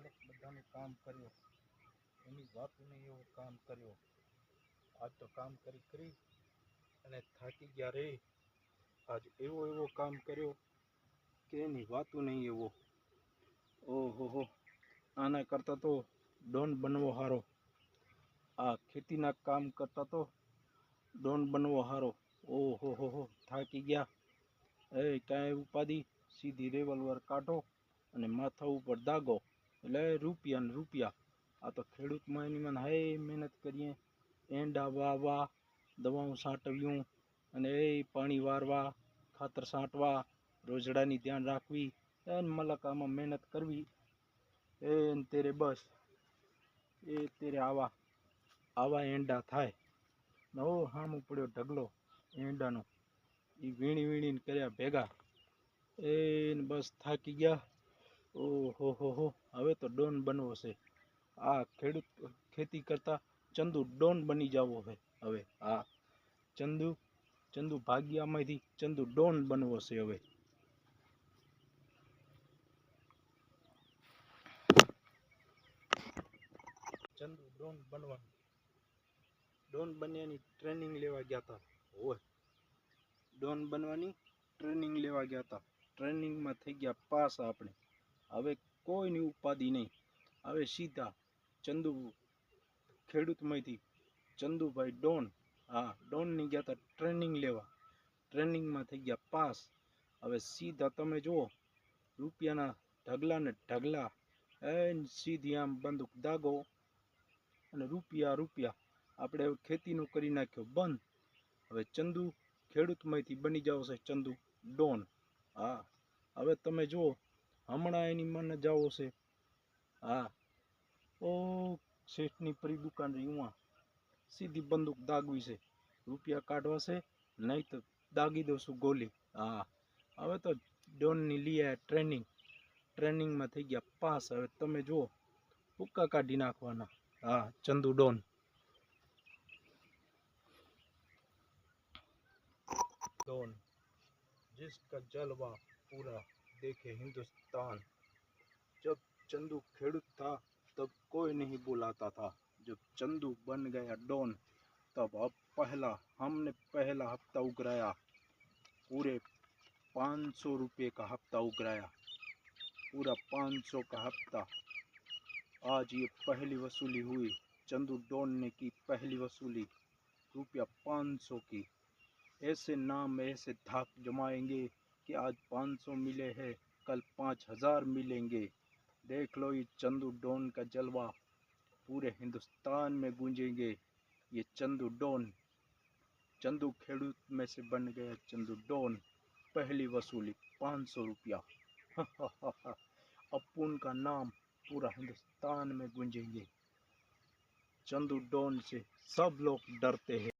મેં કામ કર્યો. એની વાતું નહીં એવો કામ કર્યો. આજ તો કામ કરી કરી અને થાકી ગયા રે. આજ એવો એવો કામ કર્યો કે એની વાતો નહીં એવો. ઓહો હો, આના કરતાં તો ડોન બનવો હારો. આ ખેતીના કામ કરતાં તો ડોન બનવો હારો. ઓહો હો હો, થાકી ગયા. એ કાંઈ ઉપાધિ, સીધી રેવલવર કાઢો અને માથા ઉપર દાગો. એટલે રૂપિયા ને રૂપિયા. આ તો ખેડૂતમાં એની મને હાય મહેનત કરીએ. એંડા વાવવા દવાઓ છાંટવ્યું અને એ પાણી વારવા, ખાતર છાંટવા રોજડાની ધ્યાન રાખવી. એને મલકામાં મહેનત કરવી. એને તેરે બસ. એ તેરે આવા આવા એંડા થાય. નવો હામું પડ્યો ઢગલો એંડાનો. એ વીણી વીણીને કર્યા ભેગા. એને બસ થાકી ગયા. ઓહો હો હો હવે તો ડોન બનવો છે. આ ખેડૂત, ખેતી કરતા ચંદુ ડોન બની જવો છે હવે. હા ચંદુ ચંદુ ભાગ્યામાંથી ચંદુ ડોન બનવો છે હવે. ચંદુ ડોન બનવાનું. ડોન બન્યાની ટ્રેનિંગ લેવા ગયા હતા હોય ડોન બનવાની ટ્રેનિંગ લેવા ગયા હતા ટ્રેનિંગમાં થઈ ગયા પાસ આપણે. હવે કોઈની ઉપાધિ નહીં. હવે સીધા ચંદુ ખેડૂતમાંથી ચંદુભાઈ ડોન, હા, ડોનની ગયા હતા ટ્રેનિંગ લેવા. ટ્રેનિંગમાં થઈ ગયા પાસ. હવે સીધા તમે જુઓ, રૂપિયાના ઢગલા ને ઢગલા. એન સીધી આમ બંદૂક દાગો અને રૂપિયા રૂપિયા. આપણે ખેતીનું કરી નાખ્યો, બંધ. હવે ચંદુ ખેડૂતમાંથી બની જાવ છે ચંદુ ડોન. હા, હવે તમે જુઓ હમણાં એની મને જાવો છે હા ઓ શેઠની પરી દુકાન રહી ઉમાં સીધી બંદૂક દાગવી છે રૂપિયા કાઢવા છે નહીં તો દાગી દઉં છું ગોલી હા હવે તો ડોનની લઈ આવ્યા ટ્રેનિંગ ટ્રેનિંગમાં થઈ ગયા પાસ હવે તમે જુઓ હુક્કા કાઢી નાખવાના હા ચંદુ ડોન डॉन जिसका जलवा पूरा देखे हिंदुस्तान। जब चंदू खेडूत था, तब कोई नहीं बुलाता था। जब चंदू बन गया डॉन, तब अब पहला, हमने पहला हफ़्ता उगराया। पूरे पाँच सौ रुपये का हफ़्ता उगराया। पूरा पाँच सौ का हफ़्ता। आज ये पहली वसूली हुई। चंदू डॉन ने की पहली वसूली, रुपया पाँच सौ की। ऐसे नाम, ऐसे धाक जमाएँगे कि आज 500 मिले हैं, कल पाँच हज़ार मिलेंगे। देख लो ये चंदू डॉन का जलवा, पूरे हिंदुस्तान में गूंजेंगे। ये चंदू डॉन, चंदू खेडूत में से बन गया चंदू डॉन। पहली वसूली पाँच सौ रुपया। अपुन का नाम पूरा हिंदुस्तान में गूंजेंगे। चंदू डॉन से सब लोग डरते हैं।